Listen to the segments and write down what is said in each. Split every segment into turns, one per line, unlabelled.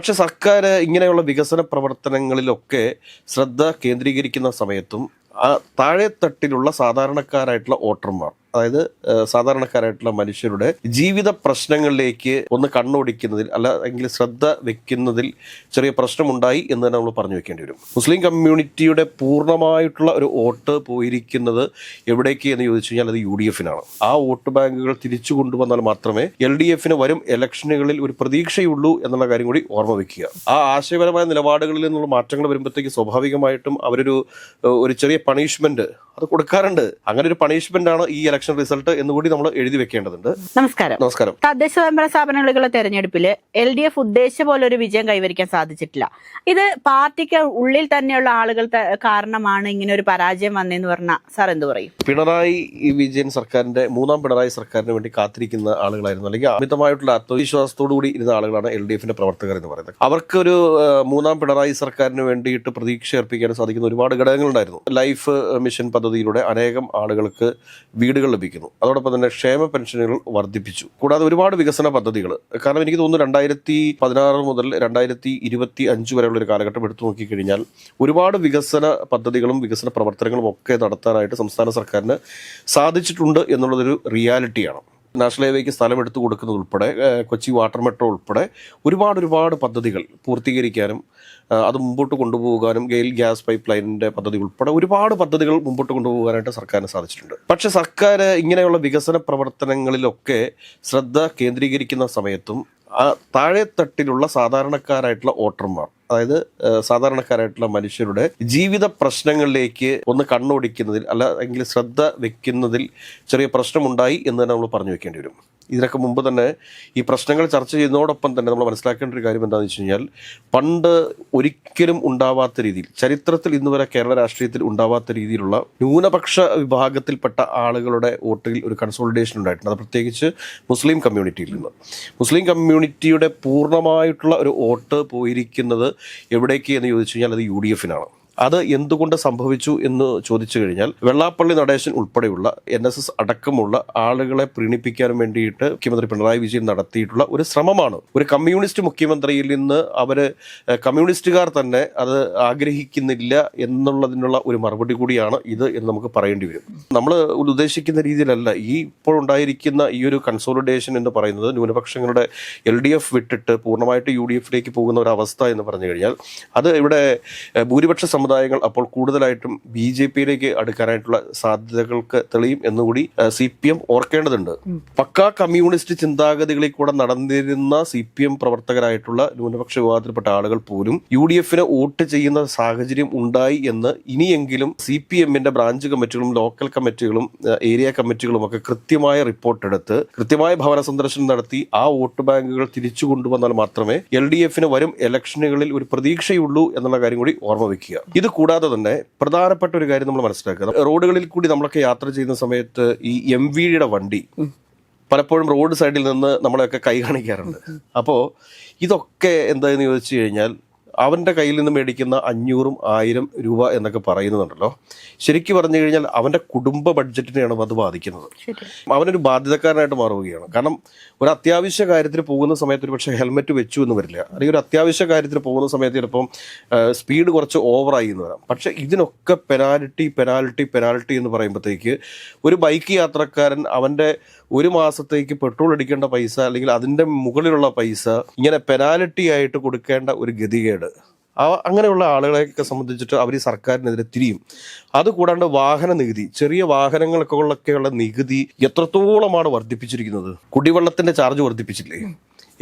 പക്ഷെ സർക്കാർ ഇങ്ങനെയുള്ള വികസന പ്രവർത്തനങ്ങളിലൊക്കെ ശ്രദ്ധ കേന്ദ്രീകരിക്കുന്ന സമയത്തും താഴെത്തട്ടിലുള്ള സാധാരണക്കാരായിട്ടുള്ള വോട്ടർമാർ അതായത് സാധാരണക്കാരായിട്ടുള്ള മനുഷ്യരുടെ ജീവിത പ്രശ്നങ്ങളിലേക്ക് ഒന്ന് കണ്ണോടിക്കുന്നതിൽ അല്ല എങ്കിൽ ശ്രദ്ധ വെക്കുന്നതിൽ ചെറിയ പ്രശ്നമുണ്ടായി എന്ന് തന്നെ നമ്മൾ പറഞ്ഞു വെക്കേണ്ടി വരും. മുസ്ലിം കമ്മ്യൂണിറ്റിയുടെ പൂർണമായിട്ടുള്ള ഒരു വോട്ട് പോയിരിക്കുന്നത് എവിടേക്ക് എന്ന് ചോദിച്ചു കഴിഞ്ഞാൽ അത് യു ഡി എഫിനാണ്. ആ വോട്ട് ബാങ്കുകൾ തിരിച്ചു കൊണ്ടുവന്നാൽ മാത്രമേ എൽ ഡി എഫിന് വരും ഇലക്ഷനുകളിൽ ഒരു പ്രതീക്ഷയുള്ളൂ എന്നുള്ള കാര്യം കൂടി ഓർമ്മ വെക്കുക. ആ ആശയപരമായ നിലപാടുകളിൽ നിന്നുള്ള മാറ്റങ്ങൾ വരുമ്പോഴത്തേക്ക് സ്വാഭാവികമായിട്ടും അവരൊരു ഒരു ചെറിയ പണിഷ്മെന്റ് അത് കൊടുക്കാറുണ്ട്. അങ്ങനെ ഒരു പണിഷ്മെന്റ് ആണ് ഈ ഇലക്ഷൻ റിസൾട്ട് എന്ന് കൂടി നമ്മൾ എഴുതി വെക്കേണ്ടതുണ്ട്.
നമസ്കാരം.
നമസ്കാരം.
തദ്ദേശ സ്വയംഭരണ സ്ഥാപനങ്ങളുടെ തെരഞ്ഞെടുപ്പിൽ എൽ ഡി എഫ് ഉദ്ദേശിച്ച പോലെ ഒരു വിജയം കൈവരിക്കാൻ സാധിച്ചിട്ടില്ല. ഇത് പാർട്ടിക്ക് ഉള്ളിൽ തന്നെയുള്ള ആളുകൾ കാരണമാണ് ഇങ്ങനെ ഒരു പരാജയം വന്നതെന്ന് പറഞ്ഞ സാർ എന്ത് പറയും?
പിണറായി വിജയൻ സർക്കാരിന്റെ മൂന്നാം പിണറായി സർക്കാരിന് വേണ്ടി കാത്തിരിക്കുന്ന ആളുകളായിരുന്നു. അല്ലെങ്കിൽ അമിതമായിട്ടുള്ള ആത്മവിശ്വാസത്തോടു കൂടി ഇരുന്ന ആളുകളാണ് എൽ ഡി എഫിന്റെ പ്രവർത്തകർ എന്ന് പറയുന്നത്. അവർക്കൊരു ഒരു മൂന്നാം പിണറായി സർക്കാരിന് വേണ്ടിയിട്ട് പ്രതീക്ഷ അർപ്പിക്കാൻ സാധിക്കുന്ന ഒരുപാട് ഘടകങ്ങളുണ്ടായിരുന്നു. ലൈഫ് മിഷൻ പദ്ധതിയിലൂടെ അനേകം ആളുകൾക്ക് വീടുകൾ ലഭിക്കുന്നു. അതോടൊപ്പം തന്നെ ക്ഷേമ പെൻഷനുകൾ വർദ്ധിപ്പിച്ചു. കൂടാതെ ഒരുപാട് വികസന പദ്ധതികൾ. കാരണം എനിക്ക് തോന്നുന്നു രണ്ടായിരത്തി പതിനാറ് മുതൽ രണ്ടായിരത്തി ഇരുപത്തി അഞ്ച് വരെയുള്ള ഒരു കാലഘട്ടം എടുത്തു നോക്കിക്കഴിഞ്ഞാൽ ഒരുപാട് വികസന പദ്ധതികളും വികസന പ്രവർത്തനങ്ങളും ഒക്കെ നടത്താനായിട്ട് സംസ്ഥാന സർക്കാരിന് സാധിച്ചിട്ടുണ്ട് എന്നുള്ളതൊരു റിയാലിറ്റിയാണ്. നാഷണൽ ഹൈവേക്ക് സ്ഥലം എടുത്തു കൊടുക്കുന്നത് ഉൾപ്പെടെ കൊച്ചി വാട്ടർ മെട്രോ ഉൾപ്പെടെ ഒരുപാട് ഒരുപാട് പദ്ധതികൾ പൂർത്തീകരിക്കാനും അത് മുമ്പോട്ട് കൊണ്ടുപോകാനും ഗെയിൽ ഗ്യാസ് പൈപ്പ് ലൈനിന്റെ പദ്ധതി ഉൾപ്പെടെ ഒരുപാട് പദ്ധതികൾ മുമ്പോട്ട് കൊണ്ടുപോകാനായിട്ട് സർക്കാരിന് സാധിച്ചിട്ടുണ്ട്. പക്ഷെ സർക്കാർ ഇങ്ങനെയുള്ള വികസന പ്രവർത്തനങ്ങളിലൊക്കെ ശ്രദ്ധ കേന്ദ്രീകരിക്കുന്ന സമയത്തും ആ താഴെത്തട്ടിലുള്ള സാധാരണക്കാരായിട്ടുള്ള വോട്ടർമാർ അതായത് സാധാരണക്കാരായിട്ടുള്ള മനുഷ്യരുടെ ജീവിത പ്രശ്നങ്ങളിലേക്ക് ഒന്ന് കണ്ണോടിക്കുന്നതിൽ അല്ലെങ്കിൽ ശ്രദ്ധ വെക്കുന്നതിൽ ചെറിയ പ്രശ്നമുണ്ടായി എന്ന് തന്നെ നമ്മൾ പറഞ്ഞു വെക്കേണ്ടി വരും. ഇതിനൊക്കെ മുമ്പ് തന്നെ ഈ പ്രശ്നങ്ങൾ ചർച്ച ചെയ്യുന്നതോടൊപ്പം തന്നെ നമ്മൾ മനസ്സിലാക്കേണ്ട ഒരു കാര്യം എന്താണെന്ന് വെച്ച് കഴിഞ്ഞാൽ പണ്ട് ഒരിക്കലും ഉണ്ടാവാത്ത രീതിയിൽ ചരിത്രത്തിൽ ഇന്ന് വരെ കേരള രാഷ്ട്രീയത്തിൽ ഉണ്ടാവാത്ത രീതിയിലുള്ള ന്യൂനപക്ഷ വിഭാഗത്തിൽപ്പെട്ട ആളുകളുടെ വോട്ടിൽ ഒരു കൺസോളിഡേഷൻ ഉണ്ടായിട്ടുണ്ട്. അത് പ്രത്യേകിച്ച് മുസ്ലിം കമ്മ്യൂണിറ്റിയിൽ നിന്ന്. മുസ്ലിം കമ്മ്യൂണിറ്റിയുടെ പൂർണമായിട്ടുള്ള ഒരു വോട്ട് പോയിരിക്കുന്നത് എവിടേക്ക് എന്ന് ചോദിച്ചു കഴിഞ്ഞാൽ അത് യു ഡി എഫിനാണ്. അത് എന്തുകൊണ്ട് സംഭവിച്ചു എന്ന് ചോദിച്ചു കഴിഞ്ഞാൽ വെള്ളാപ്പള്ളി നടേശൻ ഉൾപ്പെടെയുള്ള എൻ എസ് എസ് അടക്കമുള്ള ആളുകളെ പ്രീണിപ്പിക്കാൻ വേണ്ടിയിട്ട് മുഖ്യമന്ത്രി പിണറായി വിജയൻ നടത്തിയിട്ടുള്ള ഒരു ശ്രമമാണ്. ഒരു കമ്മ്യൂണിസ്റ്റ് മുഖ്യമന്ത്രിയിൽ നിന്ന് ഏഹ്, കമ്മ്യൂണിസ്റ്റുകാർ തന്നെ അത് ആഗ്രഹിക്കുന്നില്ല എന്നുള്ളതിനുള്ള ഒരു മറുപടി കൂടിയാണ് ഇത് എന്ന് നമുക്ക് പറയേണ്ടി വരും. നമ്മൾ ഉദ്ദേശിക്കുന്ന രീതിയിലല്ല. ഈ ഇപ്പോൾ ഉണ്ടായിരിക്കുന്ന ഈ ഒരു കൺസോളിഡേഷൻ എന്ന് പറയുന്നത് ന്യൂനപക്ഷങ്ങളുടെ എൽ ഡി എഫ് വിട്ടിട്ട് പൂർണമായിട്ട് യു ഡി എഫിലേക്ക് പോകുന്ന ഒരു അവസ്ഥ എന്ന് പറഞ്ഞു കഴിഞ്ഞാൽ അത് ഇവിടെ ഭൂരിപക്ഷ ഭൂരിപക്ഷ സമുദായങ്ങൾ അപ്പോൾ കൂടുതലായിട്ടും ബി ജെ പിയിലേക്ക് അടുക്കാനായിട്ടുള്ള സാധ്യതകൾക്ക് തെളിയും എന്നുകൂടി സി പി എം ഓർക്കേണ്ടതുണ്ട്. പക്കാ കമ്മ്യൂണിസ്റ്റ് ചിന്താഗതികളിൽ കൂടെ നടന്നിരുന്ന സി പി എം പ്രവർത്തകരായിട്ടുള്ള ന്യൂനപക്ഷ വിഭാഗത്തിൽപ്പെട്ട ആളുകൾ പോലും യു ഡി എഫിന് വോട്ട് ചെയ്യുന്ന സാഹചര്യം ഉണ്ടായി എന്ന് ഇനിയെങ്കിലും സി പി എമ്മിന്റെ ബ്രാഞ്ച് കമ്മിറ്റികളും ലോക്കൽ കമ്മിറ്റികളും ഏരിയ കമ്മിറ്റികളും ഒക്കെ കൃത്യമായ റിപ്പോർട്ട് എടുത്ത് കൃത്യമായ ഭവന സന്ദർശനം നടത്തി ആ വോട്ട് ബാങ്കുകൾ തിരിച്ചു കൊണ്ടുവന്നാൽ മാത്രമേ എൽ ഡി എഫിന് വരും ഇലക്ഷനുകളിൽ ഒരു പ്രതീക്ഷയുള്ളൂ എന്നുള്ള കാര്യം കൂടി ഓർമ്മ വെക്കുക ഇത് കൂടാതെ തന്നെ പ്രധാനപ്പെട്ട ഒരു കാര്യം നമ്മൾ മനസ്സിലാക്കുക. റോഡുകളിൽ കൂടി നമ്മളൊക്കെ യാത്ര ചെയ്യുന്ന സമയത്ത് ഈ എം വിയുടെ വണ്ടി പലപ്പോഴും റോഡ് സൈഡിൽ നിന്ന് നമ്മളെയൊക്കെ കൈ കാണിക്കാറുണ്ട് അപ്പോൾ ഇതൊക്കെ എന്താണെന്ന് ചോദിച്ചു കഴിഞ്ഞാൽ അവന്റെ കയ്യിൽ നിന്ന് മേടിക്കുന്ന അഞ്ഞൂറും ആയിരം രൂപ എന്നൊക്കെ പറയുന്നുണ്ടല്ലോ. ശരിക്കും പറഞ്ഞു കഴിഞ്ഞാൽ അവന്റെ കുടുംബ ബഡ്ജറ്റിനെയാണ് അത് ബാധിക്കുന്നത്. അവനൊരു ബാധ്യതക്കാരനായിട്ട് മാറുകയാണ്. കാരണം ഒരു അത്യാവശ്യ കാര്യത്തിൽ പോകുന്ന സമയത്ത് ഒരു പക്ഷേ ഹെൽമെറ്റ് വെച്ചു എന്ന് വരില്ല. അല്ലെങ്കിൽ ഒരു അത്യാവശ്യ കാര്യത്തിൽ പോകുന്ന സമയത്ത് ചിലപ്പം സ്പീഡ് കുറച്ച് ഓവറായി എന്ന് വരാം. പക്ഷേ ഇതിനൊക്കെ പെനാൽറ്റി പെനാൽറ്റി പെനാൽറ്റി എന്ന് പറയുമ്പോഴത്തേക്ക് ഒരു ബൈക്ക് യാത്രക്കാരൻ അവന്റെ ഒരു മാസത്തേക്ക് പെട്രോൾ അടിക്കേണ്ട പൈസ അല്ലെങ്കിൽ അതിന്റെ മുകളിലുള്ള പൈസ ഇങ്ങനെ പെനാലിറ്റി ആയിട്ട് കൊടുക്കേണ്ട ഒരു ഗതികേട്. അങ്ങനെയുള്ള ആളുകളെയൊക്കെ സംബന്ധിച്ചിട്ട് അവർ ഈ സർക്കാരിനെതിരെ തിരിയും. അതുകൂടാണ്ട് വാഹന നികുതി ചെറിയ വാഹനങ്ങൾക്കൊക്കെയുള്ള നികുതി എത്രത്തോളമാണ് വർദ്ധിപ്പിച്ചിരിക്കുന്നത്? കുടിവെള്ളത്തിന്റെ ചാർജ് വർദ്ധിപ്പിച്ചില്ലേ?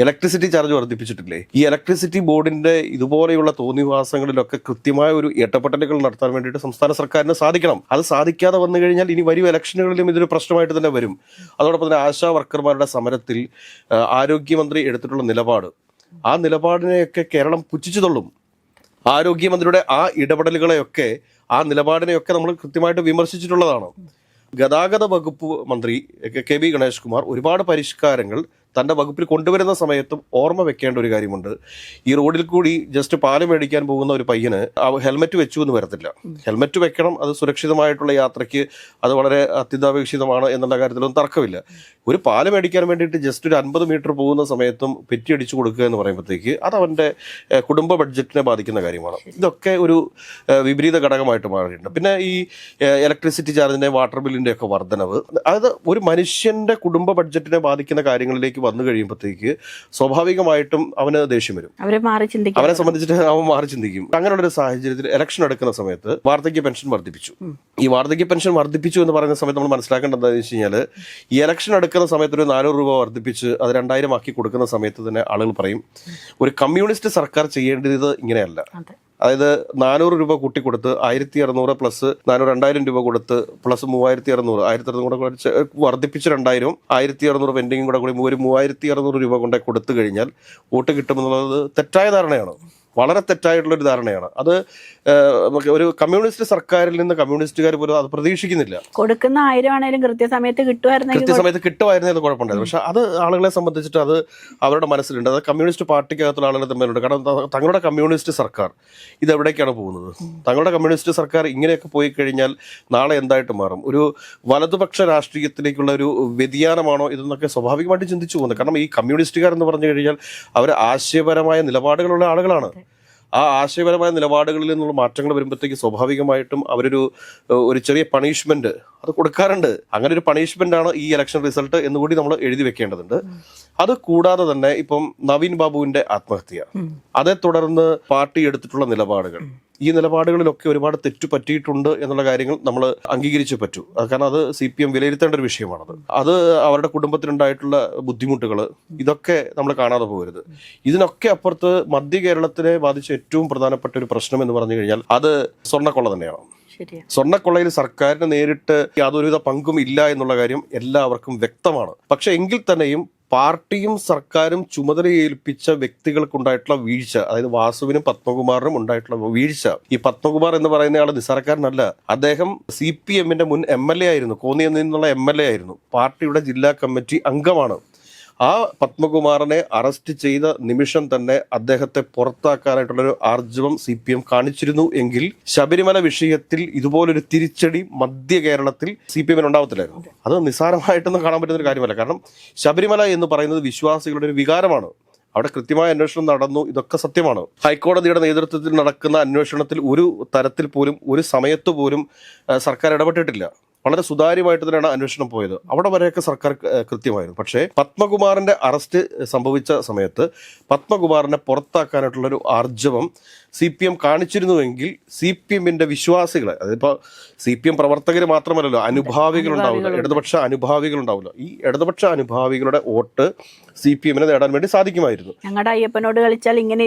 ഇലക്ട്രിസിറ്റി ചാർജ് വർദ്ധിപ്പിച്ചിട്ടില്ലേ? ഈ ഇലക്ട്രിസിറ്റി ബോർഡിന്റെ ഇതുപോലെയുള്ള തോന്നിവാസങ്ങളിലൊക്കെ കൃത്യമായ ഒരു ഇടപെടലുകൾ നടത്താൻ വേണ്ടിയിട്ട് സംസ്ഥാന സർക്കാരിന് സാധിക്കണം. അത് സാധിക്കാതെ വന്നു കഴിഞ്ഞാൽ ഇനി വരും ഇലക്ഷനുകളിലും ഇതൊരു പ്രശ്നമായിട്ട് തന്നെ വരും. അതോടൊപ്പം തന്നെ ആശാ വർക്കർമാരുടെ സമരത്തിൽ ആരോഗ്യമന്ത്രി എടുത്തിട്ടുള്ള നിലപാട്. ആ നിലപാടിനെയൊക്കെ കേരളം പുച്ഛിച്ചു തള്ളും. ആരോഗ്യമന്ത്രിയുടെ ആ ഇടപെടലുകളെയൊക്കെ ആ നിലപാടിനെയൊക്കെ നമ്മൾ കൃത്യമായിട്ട് വിമർശിച്ചിട്ടുള്ളതാണ്. ഗതാഗത വകുപ്പ് മന്ത്രി കെ ബി ഗണേഷ് കുമാർ ഒരുപാട് പരിഷ്കാരങ്ങൾ തന്റെ വകുപ്പിൽ കൊണ്ടുവരുന്ന സമയത്തും ഓർമ്മ വെക്കേണ്ട ഒരു കാര്യമുണ്ട്. ഈ റോഡിൽ കൂടി ജസ്റ്റ് പാൽ മേടിക്കാൻ പോകുന്ന ഒരു പയ്യന് ഹെൽമെറ്റ് വെച്ചു എന്ന് വരത്തില്ല. ഹെൽമെറ്റ് വെക്കണം അത് സുരക്ഷിതമായിട്ടുള്ള യാത്രയ്ക്ക് അത് വളരെ അത്യന്താപേക്ഷിതമാണ് എന്നുള്ള കാര്യത്തിലൊന്നും തർക്കമില്ല. ഒരു പാൽ മേടിക്കാൻ വേണ്ടിയിട്ട് ജസ്റ്റ് ഒരു അൻപത് മീറ്റർ പോകുന്ന സമയത്തും പെറ്റി അടിച്ചു കൊടുക്കുക എന്ന് പറയുമ്പോഴത്തേക്ക് അത് അവന്റെ കുടുംബ ബഡ്ജറ്റിനെ ബാധിക്കുന്ന കാര്യമാണ്. ഇതൊക്കെ ഒരു വിപരീത ഘടകമായിട്ട് മാറിയിട്ടുണ്ട്. പിന്നെ ഈ ഇലക്ട്രിസിറ്റി ചാർജിന്റെ വാട്ടർ ബില്ലിന്റെ ഒക്കെ വർധനവ് അത് ഒരു മനുഷ്യന്റെ കുടുംബ ബഡ്ജറ്റിനെ ബാധിക്കുന്ന കാര്യങ്ങളിലേക്ക് വന്നു കഴിയുമ്പോഴത്തേക്ക് സ്വാഭാവികമായിട്ടും അവന് ദേഷ്യം വരും.
അവരെ മാറി ചിന്തിക്കും
അവനെ സംബന്ധിച്ചിട്ട് അവൻ മാറി ചിന്തിക്കും. അങ്ങനെയുള്ള ഒരു സാഹചര്യത്തിൽ ഇലക്ഷൻ എടുക്കുന്ന സമയത്ത് വാർദ്ധക്യ പെൻഷൻ വർദ്ധിപ്പിച്ചു. ഈ വാർദ്ധക്യ പെൻഷൻ വർദ്ധിപ്പിച്ചു എന്ന് പറയുന്ന സമയത്ത് നമ്മൾ മനസ്സിലാക്കേണ്ടത് എന്താണെന്ന് വെച്ച് കഴിഞ്ഞാൽ ഈ ഇലക്ഷൻ എടുക്കുന്ന സമയത്ത് ഒരു നാനൂറ് രൂപ വർദ്ധിപ്പിച്ച് അത് രണ്ടായിരം ആക്കി കൊടുക്കുന്ന സമയത്ത് തന്നെ ആളുകൾ പറയും ഒരു കമ്മ്യൂണിസ്റ്റ് സർക്കാർ ചെയ്യേണ്ടത് ഇങ്ങനെയല്ല. അതായത് നാനൂറ് രൂപ കൂട്ടി കൊടുത്ത് ആയിരത്തി അറുന്നൂറ് പ്ലസ് നാനൂറ് രണ്ടായിരം രൂപ കൊടുത്ത് പ്ലസ് മൂവായിരത്തി അറുന്നൂറ് ആയിരത്തി അറുന്നൂറ് കൂടെ വർദ്ധിപ്പിച്ച് രണ്ടായിരം. ആയിരത്തി അറുന്നൂറ് പെൻഡിങ്ങും കൂടെ കൂടി ഒരു മൂവായിരത്തി അറുന്നൂറ് രൂപ കൊണ്ടേ കൊടുത്തു കഴിഞ്ഞാൽ വോട്ട് കിട്ടുമെന്നുള്ളത് തെറ്റായ ധാരണയാണ്. വളരെ തെറ്റായിട്ടുള്ളൊരു ധാരണയാണ്. അത് ഒരു കമ്മ്യൂണിസ്റ്റ് സർക്കാരിൽ നിന്ന് കമ്മ്യൂണിസ്റ്റുകാർ പോലും അത് പ്രതീക്ഷിക്കുന്നില്ല.
കൊടുക്കുന്ന ആയിരം ആണെങ്കിലും കൃത്യസമയത്ത് കിട്ടുമായിരുന്നെങ്കിൽ
കൃത്യസമയത്ത് കിട്ടുമായിരുന്നെങ്കിൽ കുഴപ്പമുണ്ടായിരുന്നു. പക്ഷെ അത് ആളുകളെ സംബന്ധിച്ചിട്ട് അത് അവരുടെ മനസ്സിലുണ്ട്. അത് കമ്മ്യൂണിസ്റ്റ് പാർട്ടിക്കകത്തുള്ള ആളുകൾ തമ്മിലുണ്ട്. കാരണം തങ്ങളുടെ കമ്മ്യൂണിസ്റ്റ് സർക്കാർ ഇത് എവിടേക്കാണ് പോകുന്നത്? തങ്ങളുടെ കമ്മ്യൂണിസ്റ്റ് സർക്കാർ ഇങ്ങനെയൊക്കെ പോയി കഴിഞ്ഞാൽ നാളെ എന്തായിട്ട് മാറും? ഒരു വലതുപക്ഷ രാഷ്ട്രീയത്തിലേക്കുള്ള ഒരു വ്യതിയാനമാണോ ഇതെന്നൊക്കെ സ്വാഭാവികമായിട്ട് ചിന്തിച്ചു പോകുന്നത്. കാരണം ഈ കമ്മ്യൂണിസ്റ്റുകാർ എന്ന് പറഞ്ഞു കഴിഞ്ഞാൽ അവർ ആശയപരമായ നിലപാടുകളുള്ള ആളുകളാണ്. ആ ആശയപരമായ നിലപാടുകളിൽ നിന്നുള്ള മാറ്റങ്ങൾ വരുമ്പോഴത്തേക്ക് സ്വാഭാവികമായിട്ടും അവരൊരു ഒരു ചെറിയ പണിഷ്മെന്റ് അത് കൊടുക്കാറുണ്ട്. അങ്ങനെ ഒരു പണിഷ്മെന്റ് ആണ് ഈ ഇലക്ഷൻ റിസൾട്ട് എന്നുകൂടി നമ്മൾ എഴുതി വെക്കേണ്ടതുണ്ട്. അത് കൂടാതെ തന്നെ ഇപ്പം നവീൻ ബാബുവിന്റെ ആത്മഹത്യ. അതേ തുടർന്ന് പാർട്ടി എടുത്തിട്ടുള്ള നിലപാടുകൾ. ഈ നിലപാടുകളിലൊക്കെ ഒരുപാട് തെറ്റു പറ്റിയിട്ടുണ്ട് എന്നുള്ള കാര്യങ്ങൾ നമ്മൾ അംഗീകരിച്ചേ പറ്റൂ. അത് കാരണം അത് സി പി എം വിലയിരുത്തേണ്ട ഒരു വിഷയമാണത്. അത് അവരുടെ കുടുംബത്തിനുണ്ടായിട്ടുള്ള ബുദ്ധിമുട്ടുകൾ ഇതൊക്കെ നമ്മൾ കാണാതെ പോകരുത്. ഇതിനൊക്കെ അപ്പുറത്ത് മധ്യ കേരളത്തിനെ ബാധിച്ച ഏറ്റവും പ്രധാനപ്പെട്ട ഒരു പ്രശ്നം എന്ന് പറഞ്ഞു കഴിഞ്ഞാൽ അത് സ്വർണക്കൊള്ള തന്നെയാണ്. സ്വർണക്കൊള്ളയിൽ സർക്കാരിന് നേരിട്ട് യാതൊരുവിധ പങ്കും ഇല്ല എന്നുള്ള കാര്യം എല്ലാവർക്കും വ്യക്തമാണ്. പക്ഷെ എങ്കിൽ തന്നെയും പാർട്ടിയും സർക്കാരും ചുമതലയേൽപ്പിച്ച വ്യക്തികൾക്കുണ്ടായിട്ടുള്ള വീഴ്ച അതായത് വാസുവിനും പത്മകുമാറിനും ഉണ്ടായിട്ടുള്ള വീഴ്ച. ഈ പത്മകുമാർ എന്ന് പറയുന്ന ആൾ നിസ്സാരക്കാരനല്ല. അദ്ദേഹം സി പി എമ്മിന്റെ മുൻ എം എൽ എ ആയിരുന്നു. കോന്നിയിൽ നിന്നുള്ള എം എൽ എ ആയിരുന്നു. പാർട്ടിയുടെ ജില്ലാ കമ്മിറ്റി അംഗമാണ്. ആ പത്മകുമാറിനെ അറസ്റ്റ് ചെയ്ത നിമിഷം തന്നെ അദ്ദേഹത്തെ പുറത്താക്കാനായിട്ടുള്ളൊരു ആർജവം സി പി എം കാണിച്ചിരുന്നു എങ്കിൽ ശബരിമല വിഷയത്തിൽ ഇതുപോലൊരു തിരിച്ചടി മധ്യ കേരളത്തിൽ സി പി എമ്മിന് ഉണ്ടാവത്തില്ലായിരുന്നു. അത് നിസ്സാരമായിട്ടൊന്നും കാണാൻ പറ്റുന്ന ഒരു കാര്യമല്ല. കാരണം ശബരിമല എന്ന് പറയുന്നത് വിശ്വാസികളുടെ ഒരു വികാരമാണ്. അവിടെ കൃത്യമായ അന്വേഷണം നടന്നു. ഇതൊക്കെ സത്യമാണ്. ഹൈക്കോടതിയുടെ നേതൃത്വത്തിൽ നടക്കുന്ന അന്വേഷണത്തിൽ ഒരു തരത്തിൽ പോലും ഒരു സമയത്ത് പോലും സർക്കാർ ഇടപെട്ടിട്ടില്ല. വളരെ സുതാര്യമായിട്ട് തന്നെയാണ് അന്വേഷണം പോയത്. അവിടെ വരെയൊക്കെ സർക്കാർ കൃത്യമായിരുന്നു. പക്ഷേ പത്മകുമാറിന്റെ അറസ്റ്റ് സംഭവിച്ച സമയത്ത് പത്മകുമാറിനെ പുറത്താക്കാനായിട്ടുള്ളൊരു ആർജവം സി പി എം കാണിച്ചിരുന്നുവെങ്കിൽ സി പി എമ്മിന്റെ വിശ്വാസികൾ അതിപ്പോ സി പി എം പ്രവർത്തകർ മാത്രമല്ലല്ലോ അനുഭാവികൾ ഉണ്ടാവില്ല ഇടതുപക്ഷ അനുഭാവികൾ ഉണ്ടാവില്ല ഈ ഇടതുപക്ഷ അനുഭാവികളുടെ വോട്ട് സി പി എമ്മിനെ നേടാൻ വേണ്ടി സാധിക്കുമായിരുന്നു.
ഞങ്ങളുടെ അയ്യപ്പനോട് കളിച്ചാൽ ഇങ്ങനെ.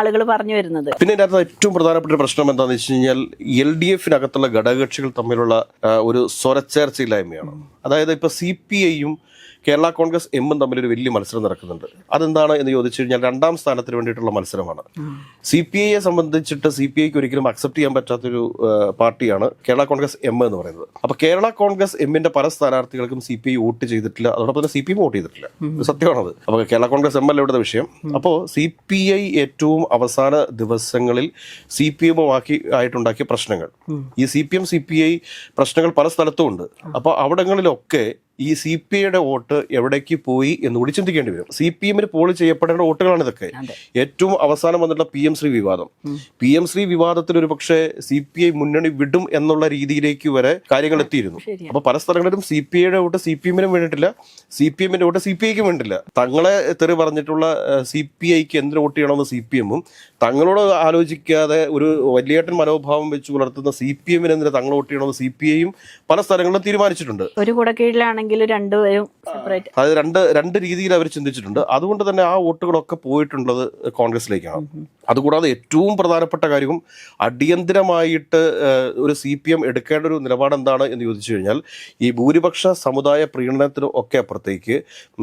ആളുകൾ പറഞ്ഞു വരുന്നത്.
പിന്നെ ഇതിനകത്ത് ഏറ്റവും പ്രധാനപ്പെട്ട ഒരു പ്രശ്നം എന്താണെന്ന് വെച്ച് കഴിഞ്ഞാൽ എൽ ഡി എഫിനകത്തുള്ള ഘടകകക്ഷികൾ തമ്മിലുള്ള ഒരു സ്വരച്ചേർച്ചയില്ലായ്മയാണ് അതായത് ഇപ്പൊ സി പി ഐയും കേരള കോൺഗ്രസ് എമ്മും തമ്മിൽ ഒരു വലിയ മത്സരം നടക്കുന്നുണ്ട്. അതെന്താണ് എന്ന് ചോദിച്ചു കഴിഞ്ഞാൽ രണ്ടാം സ്ഥാനത്തിന് വേണ്ടിയിട്ടുള്ള മത്സരമാണ്. സി പി ഐയെ സംബന്ധിച്ചിട്ട് സി പി ഐക്ക് ഒരിക്കലും അക്സെപ്റ്റ് ചെയ്യാൻ പറ്റാത്തൊരു പാർട്ടിയാണ് കേരള കോൺഗ്രസ് എം എന്ന് പറയുന്നത്. അപ്പൊ കേരള കോൺഗ്രസ് എമ്മിന്റെ പല സ്ഥാനാർത്ഥികൾക്കും സി പി ഐ വോട്ട് ചെയ്തിട്ടില്ല. അതോടൊപ്പം തന്നെ സി പി എം വോട്ട് ചെയ്തിട്ടില്ല സത്യമാണത്. അപ്പൊ കേരള കോൺഗ്രസ് എം അല്ല ഇവിടുത്തെ വിഷയം? അപ്പോൾ സി പി ഐ ഏറ്റവും അവസാന ദിവസങ്ങളിൽ സി പി എമ്മുമാക്കി ആയിട്ടുണ്ടാക്കിയ പ്രശ്നങ്ങൾ. ഈ C P M C P I പ്രശ്നങ്ങൾ പല സ്ഥലത്തും ഉണ്ട്. അപ്പോൾ അവിടങ്ങളിലൊക്കെ ഈ സി പി ഐയുടെ വോട്ട് എവിടേക്ക് പോയി എന്ന് കൂടി ചിന്തിക്കേണ്ടി വരും. സി പി എമ്മിന് പോൾ ചെയ്യപ്പെടേണ്ട വോട്ടുകളാണ് ഇതൊക്കെ. ഏറ്റവും അവസാനം വന്നിട്ടുള്ള പി എം ശ്രീ വിവാദം. പി എം ശ്രീ വിവാദത്തിൽ ഒരു പക്ഷേ സി പി ഐ മുന്നണി വിടും എന്നുള്ള രീതിയിലേക്ക് വരെ കാര്യങ്ങൾ എത്തിയിരുന്നു. അപ്പൊ പല സ്ഥലങ്ങളിലും സി പി ഐയുടെ വോട്ട് സി പി എമ്മിനും വേണ്ടിയിട്ടില്ല. സി പി എമ്മിന്റെ വോട്ട് സി പി ഐക്കും വേണ്ടിയില്ല തങ്ങളെ തെറി പറഞ്ഞിട്ടുള്ള സി പി ഐക്ക് എന്തിനു വോട്ട് ചെയ്യണമെന്ന് സി പി എമ്മും തങ്ങളോട് ആലോചിക്കാതെ ഒരു വലിയേട്ടൻ മനോഭാവം വെച്ച് പുലർത്തുന്ന സി പി എമ്മിനെതിരെ തങ്ങൾ വോട്ട് ചെയ്യണമെന്ന് സി പി ഐയും പല സ്ഥലങ്ങളിലും തീരുമാനിച്ചിട്ടുണ്ട്.
ഒരു കുടക്കീഴിലാണെങ്കിൽ രണ്ടുപേരും
അതായത് രണ്ട് രണ്ട് രീതിയിൽ അവർ ചിന്തിച്ചിട്ടുണ്ട്. അതുകൊണ്ട് തന്നെ ആ വോട്ടുകളൊക്കെ പോയിട്ടുള്ളത് കോൺഗ്രസിലേക്കാണ് അതുകൂടാതെ ഏറ്റവും പ്രധാനപ്പെട്ട കാര്യവും അടിയന്തരമായിട്ട് ഒരു സി പി എം എടുക്കേണ്ട ഒരു നിലപാട് എന്താണ് എന്ന് ചോദിച്ചു കഴിഞ്ഞാൽ ഈ ഭൂരിപക്ഷ സമുദായ പ്രീണനത്തിനും ഒക്കെ അപ്പുറത്തേക്ക്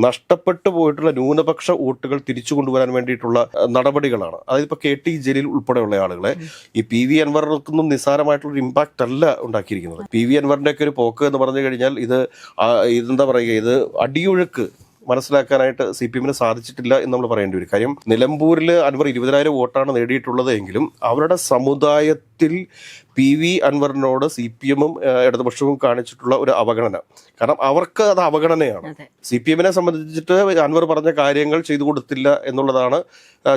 നഷ്ടപ്പെട്ടു പോയിട്ടുള്ള ന്യൂനപക്ഷ വോട്ടുകൾ തിരിച്ചു കൊണ്ടുവരാൻ വേണ്ടിയിട്ടുള്ള നടപടികളാണ്. അതായത് ഇപ്പൊ കെ ടി ജലീൽ ഉൾപ്പെടെയുള്ള ആളുകളെ ഈ പി വി അൻവറിനൊന്നും നിസ്സാരമായിട്ടുള്ള ഒരു ഇമ്പാക്റ്റ് അല്ല ഉണ്ടാക്കിയിരിക്കുന്നത്. പി വി അൻവറിന്റെ ഒക്കെ ഒരു പോക്ക് എന്ന് പറഞ്ഞു കഴിഞ്ഞാൽ ഇത് എന്താ ഇതെന്താ പറയുക ഇത് അടിയൊഴുക്ക് മനസ്സിലാക്കാനായിട്ട് സി പി എമ്മിന് സാധിച്ചിട്ടില്ല എന്ന് നമ്മൾ പറയേണ്ടി വരും. കാര്യം നിലമ്പൂരിൽ അൻവർ ഇരുപതിനായിരം വോട്ടാണ് നേടിയിട്ടുള്ളത് എങ്കിലും അവരുടെ സമുദായത്തിൽ പി വി അൻവറിനോട് സി പി എമ്മും ഇടതുപക്ഷവും കാണിച്ചിട്ടുള്ള ഒരു അവഗണന. കാരണം അവർക്ക് അത് അവഗണനയാണ്. സി പി എമ്മിനെ സംബന്ധിച്ചിട്ട് അൻവർ പറഞ്ഞ കാര്യങ്ങൾ ചെയ്തു കൊടുത്തില്ല എന്നുള്ളതാണ്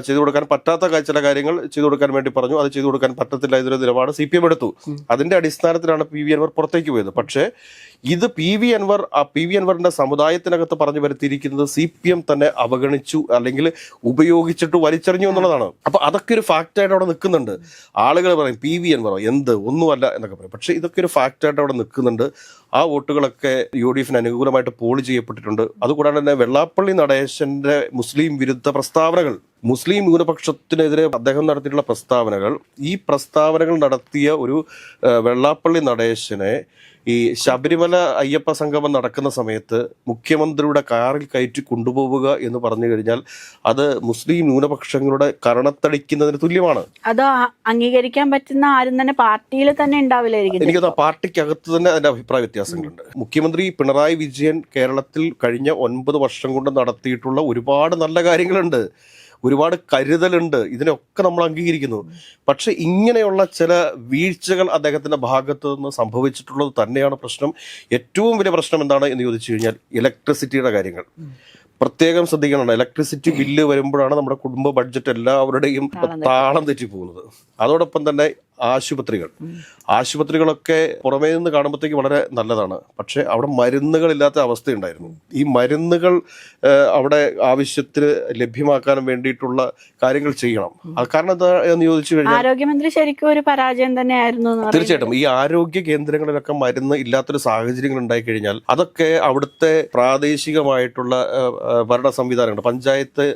ചെയ്തു കൊടുക്കാൻ പറ്റാത്ത ചില കാര്യങ്ങൾ ചെയ്തു കൊടുക്കാൻ വേണ്ടി പറഞ്ഞു. അത് ചെയ്തു കൊടുക്കാൻ പറ്റത്തില്ല എന്നൊരു നിലപാട് സി പി എം എടുത്തു. അതിന്റെ അടിസ്ഥാനത്തിലാണ് പി വി അൻവർ പുറത്തേക്ക് പോയത്. പക്ഷേ ഇത് പി വി അൻവർ ആ പി വി അൻവറിന്റെ സമുദായത്തിനകത്ത് പറഞ്ഞു വരുത്തിയിരിക്കുന്നത് സി പി എം തന്നെ അവഗണിച്ചു അല്ലെങ്കിൽ ഉപയോഗിച്ചിട്ട് വലിച്ചെറിഞ്ഞു എന്നുള്ളതാണ്. അപ്പൊ അതൊക്കെ ഒരു ഫാക്റ്റായിട്ട് അവിടെ നിൽക്കുന്നുണ്ട്. ആളുകൾ പറയും പി വി അൻവറോ എന്ത് ഒന്നുമല്ല എന്നൊക്കെ പറയും. പക്ഷേ ഇതൊക്കെ ഒരു ഫാക്റ്റായിട്ട് അവിടെ നിൽക്കുന്നുണ്ട്. ആ വോട്ടുകളൊക്കെ യു ഡി എഫിന് അനുകൂലമായിട്ട് പോളി ചെയ്യപ്പെട്ടിട്ടുണ്ട്. അതുകൂടാതെ തന്നെ വെള്ളാപ്പള്ളി നടേശന്റെ മുസ്ലിം വിരുദ്ധ പ്രസ്താവനകൾ മുസ്ലിം ന്യൂനപക്ഷത്തിനെതിരെ അദ്ദേഹം നടത്തിയിട്ടുള്ള പ്രസ്താവനകൾ ഈ പ്രസ്താവനകൾ നടത്തിയ ഒരു വെള്ളാപ്പള്ളി നടേശനെ ഈ ശബരിമല അയ്യപ്പ സംഗമം നടക്കുന്ന സമയത്ത് മുഖ്യമന്ത്രിയുടെ കാറിൽ കയറ്റി കൊണ്ടുപോവുക എന്ന് പറഞ്ഞു കഴിഞ്ഞാൽ അത് മുസ്ലിം ന്യൂനപക്ഷങ്ങളുടെ കരണത്തടിക്കുന്നതിന് തുല്യമാണ്.
അത് അംഗീകരിക്കാൻ പറ്റുന്ന ആരും തന്നെ പാർട്ടിയിൽ തന്നെ ഉണ്ടാവില്ലായിരിക്കും.
എനിക്കത് പാർട്ടിക്കകത്ത് തന്നെ അതിന്റെ അഭിപ്രായ വ്യത്യാസങ്ങളുണ്ട്. മുഖ്യമന്ത്രി പിണറായി വിജയൻ കേരളത്തിൽ കഴിഞ്ഞ ഒൻപത് വർഷം കൊണ്ട് നടത്തിയിട്ടുള്ള ഒരുപാട് നല്ല കാര്യങ്ങളുണ്ട്. ഒരുപാട് കരുതലുണ്ട്. ഇതിനൊക്കെ നമ്മൾ അംഗീകരിക്കുന്നു. പക്ഷെ ഇങ്ങനെയുള്ള ചില വീഴ്ചകൾ അദ്ദേഹത്തിന്റെ ഭാഗത്തു നിന്ന് സംഭവിച്ചിട്ടുള്ളത് തന്നെയാണ് പ്രശ്നം. ഏറ്റവും വലിയ പ്രശ്നം എന്താണ് എന്ന് ചോദിച്ചു കഴിഞ്ഞാൽ ഇലക്ട്രിസിറ്റിയുടെ കാര്യങ്ങൾ. പ്രത്യേകം ശ്രദ്ധിക്കണം ഇലക്ട്രിസിറ്റി ബില്ല് വരുമ്പോഴാണ് നമ്മുടെ കുടുംബ ബഡ്ജറ്റ് എല്ലാവരുടെയും താളം തെറ്റി പോകുന്നത് അതോടൊപ്പം തന്നെ ആശുപത്രികൾ. ആശുപത്രികളൊക്കെ പുറമേ നിന്ന് കാണുമ്പോഴത്തേക്ക് വളരെ നല്ലതാണ്. പക്ഷേ അവിടെ മരുന്നുകളില്ലാത്ത അവസ്ഥയുണ്ടായിരുന്നു. ഈ മരുന്നുകൾ അവിടെ ആവശ്യത്തിന് ലഭ്യമാക്കാനും വേണ്ടിയിട്ടുള്ള കാര്യങ്ങൾ ചെയ്യണം. അത് കാരണം എന്താ എന്ന് ചോദിച്ചു കഴിഞ്ഞാൽ
ആരോഗ്യമന്ത്രി ശരിക്കും ഒരു പരാജയം തന്നെയായിരുന്നു.
തീർച്ചയായിട്ടും. ഈ ആരോഗ്യ കേന്ദ്രങ്ങളിലൊക്കെ മരുന്ന് ഇല്ലാത്തൊരു സാഹചര്യങ്ങൾ ഉണ്ടായി കഴിഞ്ഞാൽ അതൊക്കെ അവിടുത്തെ പ്രാദേശികമായിട്ടുള്ള ഭരണ സംവിധാനങ്ങൾ പഞ്ചായത്ത്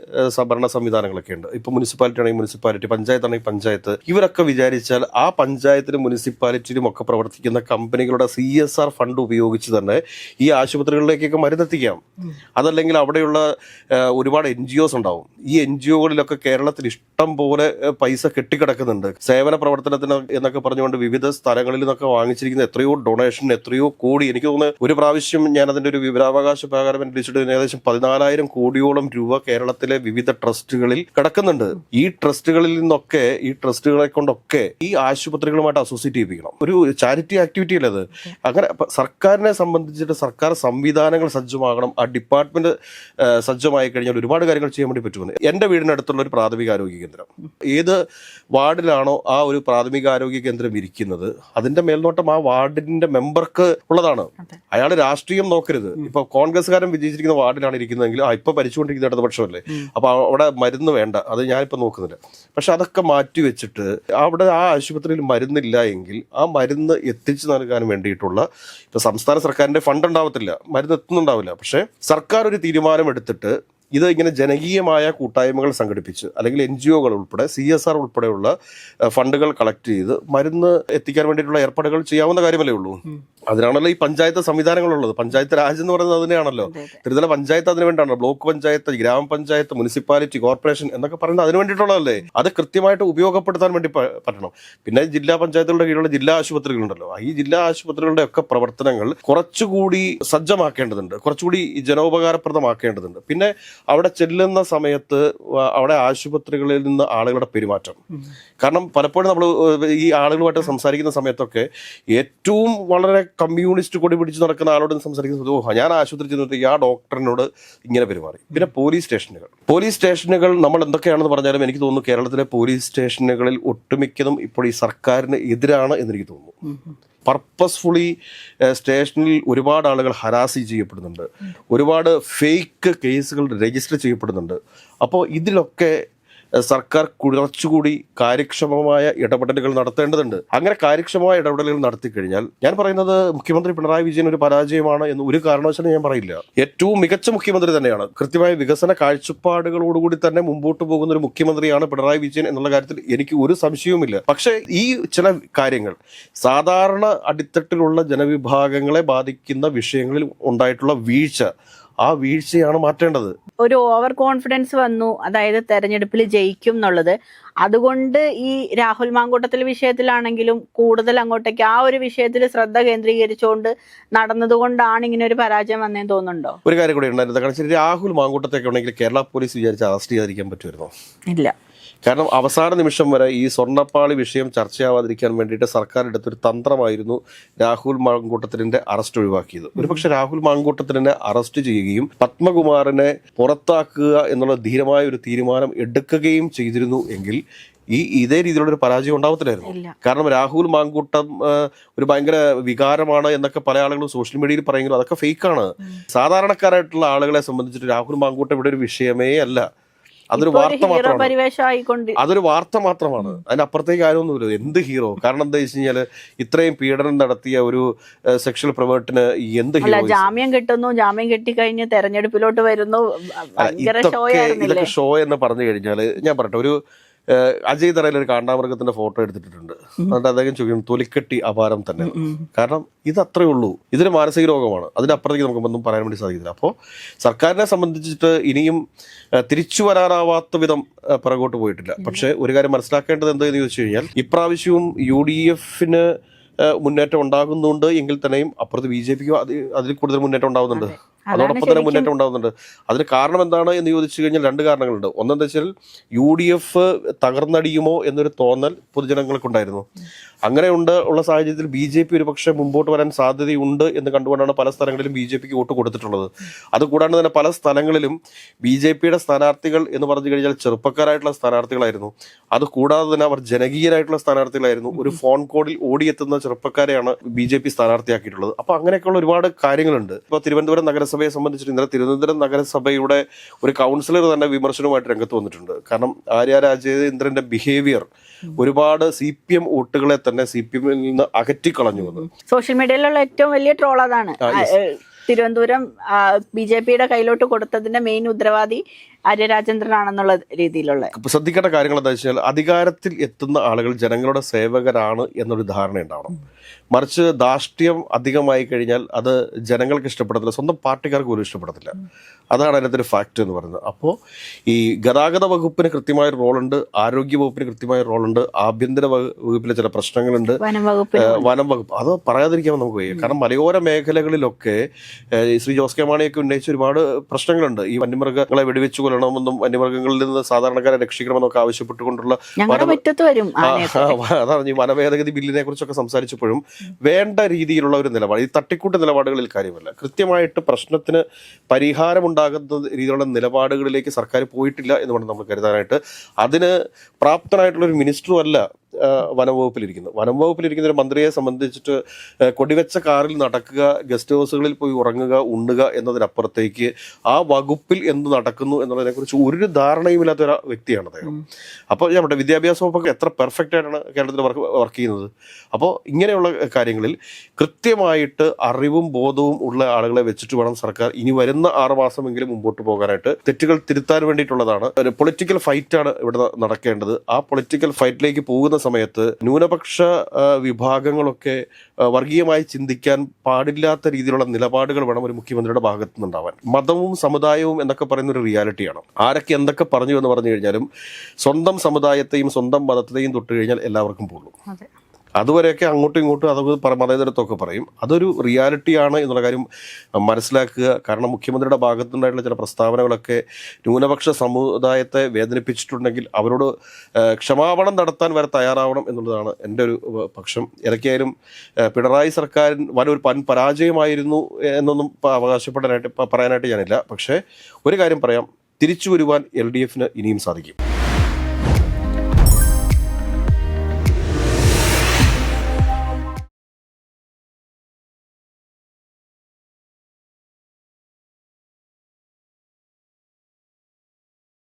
ഭരണ സംവിധാനങ്ങളൊക്കെ ഉണ്ട്. ഇപ്പൊ മുനിസിപ്പാലിറ്റി ആണെങ്കിൽ മുനിസിപ്പാലിറ്റി പഞ്ചായത്ത് ആണെങ്കിൽ പഞ്ചായത്ത് ഇവരൊക്കെ വിചാരിച്ചാൽ ആ പഞ്ചായത്തിലും മുനിസിപ്പാലിറ്റിയിലും ഒക്കെ പ്രവർത്തിക്കുന്ന കമ്പനികളുടെ സി എസ് ആർ ഫണ്ട് ഉപയോഗിച്ച് തന്നെ ഈ ആശുപത്രികളിലേക്കൊക്കെ മരുന്നെത്തിക്കാം. അതല്ലെങ്കിൽ അവിടെയുള്ള ഒരുപാട് എൻ ജി ഒസ് ഉണ്ടാവും. ഈ എൻ ജി ഒകളിലൊക്കെ കേരളത്തിൽ ഇഷ്ടം പോലെ പൈസ കെട്ടിക്കിടക്കുന്നുണ്ട്. സേവന പ്രവർത്തനത്തിന് എന്നൊക്കെ പറഞ്ഞുകൊണ്ട് വിവിധ സ്ഥലങ്ങളിൽ നിന്നൊക്കെ വാങ്ങിച്ചിരിക്കുന്ന എത്രയോ ഡൊണേഷൻ എത്രയോ കോടി. എനിക്ക് തോന്നുന്നു ഒരു പ്രാവശ്യം ഞാൻ അതിന്റെ ഒരു വിവരാവകാശ പ്രകാരം അന്വേഷിച്ചിട്ട് ഏകദേശം പതിനാലായിരം കോടിയോളം രൂപ കേരളത്തിലെ വിവിധ ട്രസ്റ്റുകളിൽ കിടക്കുന്നുണ്ട്. ഈ ട്രസ്റ്റുകളിൽ നിന്നൊക്കെ ഈ ട്രസ്റ്റുകളെ കൊണ്ടൊക്കെ ഈ ആശുപത്രികളുമായിട്ട് അസോസിയേറ്റ് ചെയ്യിപ്പിക്കണം. ഒരു ചാരിറ്റി ആക്ടിവിറ്റി അല്ലേ അത്? അങ്ങനെ സർക്കാരിനെ സംബന്ധിച്ചിട്ട് സർക്കാർ സംവിധാനങ്ങൾ സജ്ജമാകണം ആ ഡിപ്പാർട്ട്മെന്റ് സജ്ജമായി കഴിഞ്ഞാൽ ഒരുപാട് കാര്യങ്ങൾ ചെയ്യാൻ വേണ്ടി പറ്റുമെന്ന്. എന്റെ വീടിനടുത്തുള്ള ഒരു പ്രാഥമിക ആരോഗ്യ കേന്ദ്രം. ഏത് വാർഡിലാണോ ആ ഒരു പ്രാഥമിക ആരോഗ്യ കേന്ദ്രം ഇരിക്കുന്നത് അതിന്റെ മേൽനോട്ടം ആ വാർഡിന്റെ മെമ്പർക്ക് ഉള്ളതാണ്. അയാൾ രാഷ്ട്രീയം നോക്കരുത്. ഇപ്പൊ കോൺഗ്രസ്സുകാരൻ വിജയിച്ചിരിക്കുന്ന വാർഡിലാണ് ഇരിക്കുന്നതെങ്കിൽ ആ ഇപ്പൊ ഭരിച്ചുകൊണ്ടിരിക്കുന്ന ഇടതുപക്ഷമല്ലേ അപ്പൊ അവിടെ മരുന്ന് വേണ്ട. അത് ഞാനിപ്പോ നോക്കുന്നില്ല. പക്ഷെ അതൊക്കെ മാറ്റി വെച്ചിട്ട് അവിടെ ആ ആശുപത്രിയിൽ മരുന്നില്ല എങ്കിൽ ആ മരുന്ന് എത്തിച്ചു നൽകാൻ വേണ്ടിയിട്ടുള്ള ഇപ്പൊ സംസ്ഥാന സർക്കാരിന്റെ ഫണ്ട് ഉണ്ടാവത്തില്ല. മരുന്ന് എത്തുന്നുണ്ടാവില്ല. പക്ഷേ സർക്കാർ ഒരു തീരുമാനം എടുത്തിട്ട് ഇത് ഇങ്ങനെ ജനകീയമായ കൂട്ടായ്മകൾ സംഘടിപ്പിച്ച് അല്ലെങ്കിൽ എൻ ജി ഒകൾ ഉൾപ്പെടെ സി എസ് ആർ ഉൾപ്പെടെയുള്ള ഫണ്ടുകൾ കളക്ട് ചെയ്ത് മരുന്ന് എത്തിക്കാൻ വേണ്ടിയിട്ടുള്ള ഏർപ്പാടുകൾ ചെയ്യാവുന്ന കാര്യമല്ലേ ഉള്ളൂ. അതിനാണല്ലോ ഈ പഞ്ചായത്ത് സംവിധാനങ്ങളുള്ളത്. പഞ്ചായത്ത് രാജ് എന്ന് പറയുന്നത് അതിനെയാണല്ലോ.
അതെ, അതെ.
ത്രിതല പഞ്ചായത്ത് അതിന് വേണ്ടിയാണ് ബ്ലോക്ക് പഞ്ചായത്ത് ഗ്രാമപഞ്ചായത്ത് മുനിസിപ്പാലിറ്റി കോർപ്പറേഷൻ എന്നൊക്കെ പറയുന്നത് അതിന് വേണ്ടിയിട്ടുള്ളതല്ലേ? അത് കൃത്യമായിട്ട് ഉപയോഗപ്പെടുത്താൻ വേണ്ടി പറ്റണം. പിന്നെ ജില്ലാ പഞ്ചായത്തുകളുടെ കീഴിലുള്ള ജില്ലാ ആശുപത്രികളുണ്ടല്ലോ. ഈ ജില്ലാ ആശുപത്രികളുടെ ഒക്കെ പ്രവർത്തനങ്ങൾ കുറച്ചുകൂടി സജ്ജമാക്കേണ്ടതുണ്ട്. കുറച്ചുകൂടി ജനോപകാരപ്രദമാക്കേണ്ടതുണ്ട്. പിന്നെ അവിടെ ചെല്ലുന്ന സമയത്ത് അവിടെ ആശുപത്രികളിൽ നിന്ന് ആളുകളുടെ പെരുമാറ്റം. കാരണം പലപ്പോഴും നമ്മൾ ഈ ആളുകളുമായിട്ട് സംസാരിക്കുന്ന സമയത്തൊക്കെ ഏറ്റവും വളരെ കമ്മ്യൂണിസ്റ്റ് കൊടി പിടിച്ച് നടക്കുന്ന ആളോട് സംസാരിക്കുന്ന സമയത്ത്, ഓ ഞാൻ ആശുപത്രി ചെന്നിട്ട് ആ ഡോക്ടറിനോട് ഇങ്ങനെ പെരുമാറി. പിന്നെ പോലീസ് സ്റ്റേഷനുകൾ. പോലീസ് സ്റ്റേഷനുകൾ നമ്മൾ എന്തൊക്കെയാണെന്ന് പറഞ്ഞാലും എനിക്ക് തോന്നുന്നു കേരളത്തിലെ പോലീസ് സ്റ്റേഷനുകളിൽ ഒട്ടുമിക്കതും ഇപ്പോൾ ഈ സർക്കാരിന് എതിരാണ് എന്നെനിക്ക് തോന്നുന്നു. പർപ്പസ്ഫുള്ളി സ്റ്റേഷനിൽ ഒരുപാട് ആളുകൾ ഹരാസി ചെയ്യപ്പെടുന്നുണ്ട്. ഒരുപാട് ഫേക്ക് കേസുകൾ രജിസ്റ്റർ ചെയ്യപ്പെടുന്നുണ്ട്. അപ്പോൾ ഇതിലൊക്കെ സർക്കാർ കുറച്ചുകൂടി കാര്യക്ഷമമായ ഇടപെടലുകൾ നടത്തേണ്ടതുണ്ട്. അങ്ങനെ കാര്യക്ഷമമായ ഇടപെടലുകൾ നടത്തി കഴിഞ്ഞാൽ ഞാൻ പറയുന്നത് മുഖ്യമന്ത്രി പിണറായി വിജയൻ ഒരു പരാജയമാണ് എന്ന് ഒരു കാരണവശാലും ഞാൻ പറയില്ല. ഏറ്റവും മികച്ച മുഖ്യമന്ത്രി തന്നെയാണ്. കൃത്യമായ വികസന കാഴ്ചപ്പാടുകളോടുകൂടി തന്നെ മുമ്പോട്ട് പോകുന്ന ഒരു മുഖ്യമന്ത്രിയാണ് പിണറായി വിജയൻ എന്നുള്ള കാര്യത്തിൽ എനിക്ക് ഒരു സംശയവുമില്ല. പക്ഷേ ഈ ചില കാര്യങ്ങൾ സാധാരണ അടിത്തട്ടിലുള്ള ജനവിഭാഗങ്ങളെ ബാധിക്കുന്ന വിഷയങ്ങളിൽ ഉണ്ടായിട്ടുള്ള വീഴ്ച ആ വീഴ്ചയാണ് മാറ്റേണ്ടത്.
ഒരു ഓവർ കോൺഫിഡൻസ് വന്നു. അതായത് തെരഞ്ഞെടുപ്പിൽ ജയിക്കും എന്നുള്ളത്. അതുകൊണ്ട് ഈ രാഹുൽ മാങ്കൂട്ടത്തിൽ വിഷയത്തിലാണെങ്കിലും കൂടുതൽ അങ്ങോട്ടേക്ക് ആ ഒരു വിഷയത്തിൽ ശ്രദ്ധ കേന്ദ്രീകരിച്ചുകൊണ്ട് നടന്നതുകൊണ്ടാണ് ഇങ്ങനെ ഒരു പരാജയം വന്നേന്ന് തോന്നുന്നുണ്ടോ?
ഒരു കാര്യം കൂടി ഉണ്ടായിരുന്നു. കാരണം രാഹുൽ മാങ്കൂട്ടത്തൊക്കെ ഉണ്ടെങ്കിൽ കേരള പോലീസ് വിചാരിച്ച് അറസ്റ്റ് ചെയ്യാതിരിക്കാൻ പറ്റുമായിരുന്നോ?
ഇല്ല.
കാരണം അവസാന നിമിഷം വരെ ഈ സ്വർണപ്പാളി വിഷയം ചർച്ചയാവാതിരിക്കാൻ വേണ്ടിയിട്ട് സർക്കാർ എടുത്തൊരു തന്ത്രമായിരുന്നു രാഹുൽ മാങ്കൂട്ടത്തിനെ അറസ്റ്റ് ഒഴിവാക്കിയത്. ഒരുപക്ഷെ രാഹുൽ മാങ്കൂട്ടത്തിനെ അറസ്റ്റ് ചെയ്യുകയും പത്മകുമാറിനെ പുറത്താക്കുക എന്നുള്ള ധീരമായ ഒരു തീരുമാനം എടുക്കുകയും ചെയ്തിരുന്നു എങ്കിൽ ഈ ഇതേ രീതിയിലുള്ള ഒരു പരാജയം ഉണ്ടാവത്തില്ലായിരുന്നു. കാരണം രാഹുൽ മാങ്കൂട്ടം ഒരു ഭയങ്കര വികാരമാണ് എന്നൊക്കെ പല ആളുകളും സോഷ്യൽ മീഡിയയിൽ പറയുമെങ്കിലും അതൊക്കെ ഫേക്കാണ്. സാധാരണക്കാരായിട്ടുള്ള ആളുകളെ സംബന്ധിച്ചിട്ട് രാഹുൽ മാങ്കൂട്ടം ഇവിടെ ഒരു വിഷയമേ അല്ല. അതൊരു വാർത്ത മാത്രമാണ്. അതൊരു വാർത്ത മാത്രമാണ്. അതിനപ്പുറത്തേക്ക് ആരൊന്നുമില്ല എന്ത് ഹീറോ? കാരണം എന്താ വെച്ച് കഴിഞ്ഞാൽ ഇത്രയും പീഡനം നടത്തിയ ഒരു സെക്ഷൽ പ്രൊമോട്ടിന് എന്ത് ഹീറോ
ജാമ്യം കിട്ടുന്നു ജാമ്യം കിട്ടിക്കഴിഞ്ഞ് തെരഞ്ഞെടുപ്പിലോട്ട് വരുന്നു.
ഇതൊക്കെ ഷോ എന്ന് പറഞ്ഞു കഴിഞ്ഞാൽ ഞാൻ പറയട്ടെ ഒരു അജയ് തറയിൽ ഒരു കാണ്ടാമൃഗത്തിന്റെ ഫോട്ടോ എടുത്തിട്ടുണ്ട്. എന്നിട്ട് അദ്ദേഹം ചോദിക്കും തൊലിക്കെട്ടി അപാരം തന്നെ. കാരണം ഇത് അത്രേ ഉള്ളൂ. ഇതൊരു മാനസിക രോഗമാണ്. അതിനപ്പുറത്തേക്ക് നമുക്ക് ഒന്നും പറയാൻ വേണ്ടി സാധിക്കില്ല. അപ്പോൾ സർക്കാരിനെ സംബന്ധിച്ചിട്ട് ഇനിയും തിരിച്ചു വരാനാവാത്ത വിധം പിറകോട്ട് പോയിട്ടില്ല. പക്ഷേ ഒരു കാര്യം മനസ്സിലാക്കേണ്ടത് എന്താണെന്ന് ചോദിച്ചു കഴിഞ്ഞാൽ ഇപ്രാവശ്യവും യു ഡി എഫിന് മുന്നേറ്റം ഉണ്ടാകുന്നുണ്ട്. എങ്കിൽ തന്നെയും അപ്പുറത്ത് ബി ജെ പിക്ക് അതിൽ കൂടുതൽ മുന്നേറ്റം ഉണ്ടാകുന്നുണ്ട് അതോടൊപ്പം തന്നെ മുന്നേറ്റം ഉണ്ടാകുന്നുണ്ട്. അതിന് കാരണം എന്താണ് എന്ന് ചോദിച്ചു കഴിഞ്ഞാൽ രണ്ട് കാരണങ്ങളുണ്ട്. ഒന്നെന്താ വെച്ചാൽ യു ഡി എഫ് തകർന്നടിയുമോ എന്നൊരു തോന്നൽ പൊതുജനങ്ങൾക്കുണ്ടായിരുന്നു. അങ്ങനെ ഉണ്ട് ഉള്ള സാഹചര്യത്തിൽ ബി ജെ പി ഒരുപക്ഷെ മുമ്പോട്ട് വരാൻ സാധ്യതയുണ്ട് എന്ന് കണ്ടുകൊണ്ടാണ് പല സ്ഥലങ്ങളിലും ബി ജെ പിക്ക് വോട്ട് കൊടുത്തിട്ടുള്ളത്. അതുകൂടാണ്ട് തന്നെ പല സ്ഥലങ്ങളിലും ബി ജെ പിയുടെ സ്ഥാനാർത്ഥികൾ എന്ന് പറഞ്ഞു കഴിഞ്ഞാൽ ചെറുപ്പക്കാരായിട്ടുള്ള സ്ഥാനാർത്ഥികളായിരുന്നു. അത് കൂടാതെ തന്നെ അവർ ജനകീയരായിട്ടുള്ള സ്ഥാനാർത്ഥികളായിരുന്നു. ഒരു ഫോൺ കോഡിൽ ഓടിയെത്തുന്ന ചെറുപ്പക്കാരെയാണ് ബി ജെ പി സ്ഥാനാർത്ഥിയാക്കിയിട്ടുള്ളത്. അപ്പൊ അങ്ങനെയൊക്കെയുള്ള ഒരുപാട് കാര്യങ്ങളുണ്ട്. ഇപ്പോൾ തിരുവനന്തപുരം നഗരസഭയെ സംബന്ധിച്ചിട്ട് ഇന്നലെ തിരുവനന്തപുരം നഗരസഭയുടെ ഒരു കൗൺസിലർ തന്നെ വിമർശനവുമായിട്ട് രംഗത്ത് വന്നിട്ടുണ്ട്. കാരണം ആര്യ രാജേന്ദ്രന്റെ ബിഹേവിയർ ഒരുപാട് സി പി എം വോട്ടുകളെ തന്നെ സി പി എമ്മിൽ നിന്ന് അകറ്റിക്കളഞ്ഞു വന്നു.
സോഷ്യൽ മീഡിയയിലുള്ള ഏറ്റവും വലിയ ട്രോൾ അതാണ്. തിരുവനന്തപുരം ബി ജെ പിയുടെ കയ്യിലോട്ട് കൊടുത്തതിന്റെ മെയിൻ ഉത്തരവാദി ആര്യരാജേന്ദ്രനാണെന്നുള്ള രീതിയിലുള്ള
അപ്പൊ ശ്രദ്ധിക്കേണ്ട കാര്യങ്ങൾ എന്താ വെച്ചാൽ അധികാരത്തിൽ എത്തുന്ന ആളുകൾ ജനങ്ങളുടെ സേവകരാണ് എന്നൊരു ധാരണ ഉണ്ടാവണം. മറിച്ച് ധാർഷ്ട്യം അധികമായി കഴിഞ്ഞാൽ അത് ജനങ്ങൾക്ക് ഇഷ്ടപ്പെടത്തില്ല സ്വന്തം പാർട്ടിക്കാർക്ക് പോലും ഇഷ്ടപ്പെടത്തില്ല. അതാണ് അതിനകത്ത് ഒരു ഫാക്ട് എന്ന് പറയുന്നത്. അപ്പോൾ ഈ ഗതാഗത വകുപ്പിന് കൃത്യമായ റോളുണ്ട് ആരോഗ്യ വകുപ്പിന് കൃത്യമായ റോളുണ്ട് ആഭ്യന്തര വകു- വകുപ്പിലെ ചില പ്രശ്നങ്ങളുണ്ട്.
വനം
വകുപ്പ്. അത് പറയാതിരിക്കാൻ നമുക്ക് വയ്യ. കാരണം മലയോര മേഖലകളിലൊക്കെ ശ്രീ ജോസ് കെ മാണിയൊക്കെ ഉന്നയിച്ച ഒരുപാട് പ്രശ്നങ്ങളുണ്ട്. ഈ വന്യമൃഗങ്ങളെ വെടിവെച്ച് കൊല്ലണമെന്നും വന്യമൃഗങ്ങളിൽ നിന്ന് സാധാരണക്കാരെ രക്ഷിക്കണമെന്നൊക്കെ ആവശ്യപ്പെട്ടുകൊണ്ടുള്ള അതാണ് ഈ വനഭേദഗതി ബില്ലിനെ കുറിച്ചൊക്കെ സംസാരിച്ചപ്പോഴും വേണ്ട രീതിയിലുള്ള ഒരു നിലപാട് ഈ തട്ടിക്കൂട്ട് നിലപാടുകളിൽ കാര്യമല്ല. കൃത്യമായിട്ട് പ്രശ്നത്തിന് പരിഹാരമുണ്ടാകുന്ന രീതിയിലുള്ള നിലപാടുകളിലേക്ക് സർക്കാർ പോയിട്ടില്ല എന്ന് വേണം നമ്മൾ കരുതാനായിട്ട്. അതിന് പ്രാപ്തനായിട്ടുള്ള ഒരു മിനിസ്റ്ററും അല്ല ആ, വനംവകുപ്പിലിരിക്കുന്നത് വനംവകുപ്പിലിരിക്കുന്ന ഒരു മന്ത്രിയെ സംബന്ധിച്ചിട്ട് കൊടിവെച്ച കാറിൽ നടക്കുക ഗസ്റ്റ് ഹൗസുകളിൽ പോയി ഉറങ്ങുക ഉണ്ണുക എന്നതിനപ്പുറത്തേക്ക് ആ വകുപ്പിൽ എന്ത് നടക്കുന്നു എന്നുള്ളതിനെക്കുറിച്ച് ഒരു ധാരണയുമില്ലാത്ത ഒരു വ്യക്തിയാണ് അദ്ദേഹം. അപ്പോൾ ഞാൻ പറയട്ടെ വിദ്യാഭ്യാസ വകുപ്പൊക്കെ എത്ര പെർഫെക്റ്റ് ആയിട്ടാണ് കേരളത്തിൽ വർക്ക് വർക്ക് ചെയ്യുന്നത്. അപ്പോൾ ഇങ്ങനെയുള്ള കാര്യങ്ങളിൽ കൃത്യമായിട്ട് അറിവും ബോധവും ഉള്ള ആളുകളെ വെച്ചിട്ട് വേണം സർക്കാർ ഇനി വരുന്ന ആറ് മാസമെങ്കിലും മുമ്പോട്ട് പോകാനായിട്ട്. തെറ്റുകൾ തിരുത്താൻ വേണ്ടിയിട്ടുള്ളതാണ്. പൊളിറ്റിക്കൽ ഫൈറ്റാണ് ഇവിടെ നടക്കേണ്ടത്. ആ പൊളിറ്റിക്കൽ ഫൈറ്റിലേക്ക് പോകുന്ന സമയത്ത് ന്യൂനപക്ഷ വിഭാഗങ്ങളൊക്കെ വർഗീയമായി ചിന്തിക്കാൻ പാടില്ലാത്ത രീതിയിലുള്ള നിലപാടുകൾ വേണം ഒരു മുഖ്യമന്ത്രിയുടെ ഭാഗത്തു നിന്നുണ്ടാവാൻ മതവും സമുദായവും എന്നൊക്കെ പറയുന്ന ഒരു റിയാലിറ്റിയാണ്. ആരൊക്കെ എന്തൊക്കെ പറഞ്ഞു എന്ന് പറഞ്ഞു കഴിഞ്ഞാലും സ്വന്തം സമുദായത്തെയും സ്വന്തം മതത്തെയും തൊട്ട് കഴിഞ്ഞാൽ എല്ലാവർക്കും പോകും അതുവരെയൊക്കെ അങ്ങോട്ടും ഇങ്ങോട്ടും അതൊക്കെ മതേതരത്വമൊക്കെ പറയും. അതൊരു റിയാലിറ്റിയാണ് എന്നുള്ള കാര്യം മനസ്സിലാക്കുക. കാരണം മുഖ്യമന്ത്രിയുടെ ഭാഗത്തുനിന്നായിട്ടുള്ള ചില പ്രസ്താവനകളൊക്കെ ന്യൂനപക്ഷ സമുദായത്തെ വേദനിപ്പിച്ചിട്ടുണ്ടെങ്കിൽ അവരോട് ക്ഷമാപണം നടത്താൻ വരെ തയ്യാറാവണം എന്നുള്ളതാണ് എന്റെ ഒരു പക്ഷം. ഏതൊക്കെയായാലും പിണറായി സർക്കാർ വൻ ഒരു പൻ പരാജയമായിരുന്നു എന്നൊന്നും അവകാശപ്പെടാനായിട്ട് പറയാനായിട്ട് ഞാനില്ല. പക്ഷേ ഒരു കാര്യം പറയാം. തിരിച്ചു വരുവാൻ എൽ ഡി എഫിന് ഇനിയും സാധിക്കും.